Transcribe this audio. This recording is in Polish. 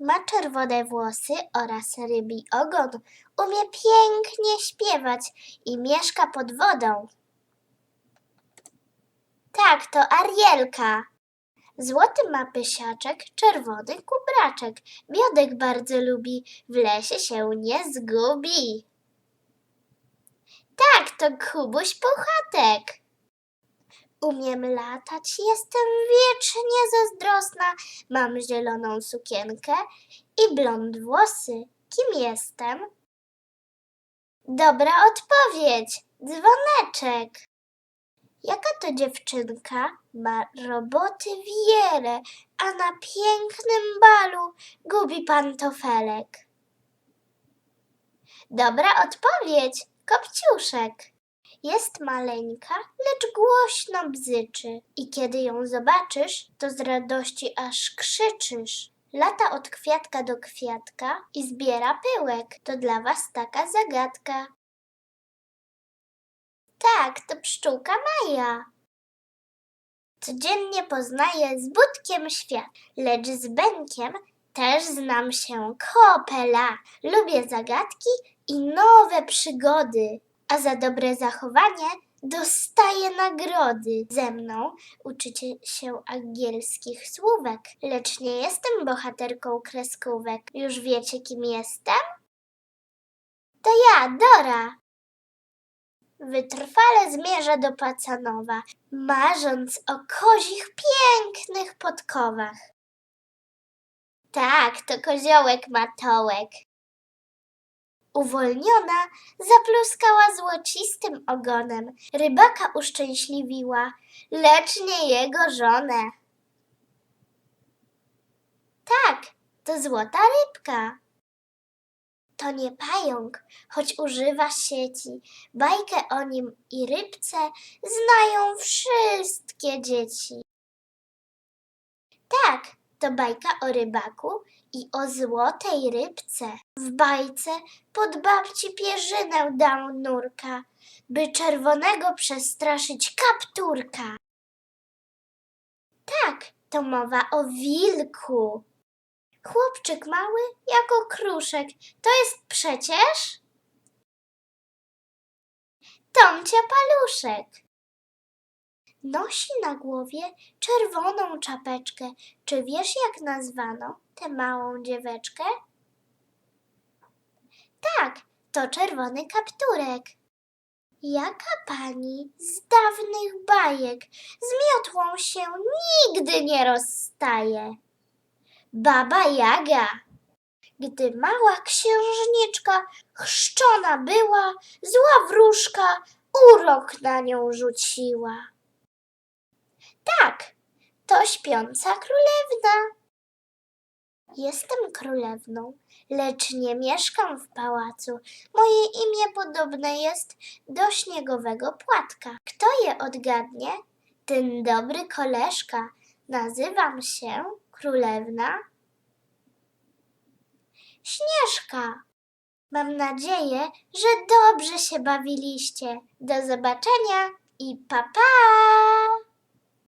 Ma czerwone włosy oraz rybi ogon. Umie pięknie śpiewać i mieszka pod wodą. Tak, to Arielka. Złoty ma pysiaczek, czerwony kubraczek. Miodek bardzo lubi, w lesie się nie zgubi. Tak, to Kubuś Puchatek. Umiem latać, jestem wiecznie zazdrosna. Mam zieloną sukienkę i blond włosy. Kim jestem? Dobra odpowiedź. Dzwoneczek. Jaka to dziewczynka? Ma roboty wiele, a na pięknym balu gubi pantofelek. Dobra odpowiedź. Kopciuszek. Jest maleńka, lecz głośno bzyczy i kiedy ją zobaczysz, to z radości aż krzyczysz. Lata od kwiatka do kwiatka i zbiera pyłek. To dla was taka zagadka. Tak, to pszczółka Maja. Codziennie poznaję z budkiem świat, lecz z Benkiem też znam się kopela. Lubię zagadki i nowe przygody, a za dobre zachowanie dostaję nagrody. Ze mną uczycie się angielskich słówek, lecz nie jestem bohaterką kreskówek. Już wiecie, kim jestem? To ja, Dora. Wytrwale zmierza do Pacanowa, marząc o kozich pięknych podkowach. Tak, to koziołek Matołek. Uwolniona, zapluskała złocistym ogonem. Rybaka uszczęśliwiła, lecz nie jego żonę. Tak, to złota rybka. To nie pająk, choć używa sieci. Bajkę o nim i rybce znają wszystkie dzieci. Tak, to bajka o rybaku i o złotej rybce. W bajce pod babci pierzynę dał nurka, by czerwonego przestraszyć kapturka. Tak, to mowa o wilku. Chłopczyk mały jak okruszek, to jest przecież Tomcia Paluszek. Nosi na głowie czerwoną czapeczkę. Czy wiesz, jak nazwano tę małą dzieweczkę? Tak, to czerwony kapturek. Jaka pani z dawnych bajek z miotłą się nigdy nie rozstaje? Baba Jaga. Gdy mała księżniczka chrzczona była, zła wróżka urok na nią rzuciła. Tak, to śpiąca królewna. Jestem królewną, lecz nie mieszkam w pałacu. Moje imię podobne jest do śniegowego płatka. Kto je odgadnie? Ten dobry koleżka. Nazywam się królewna Śnieżka. Mam nadzieję, że dobrze się bawiliście. Do zobaczenia i pa pa!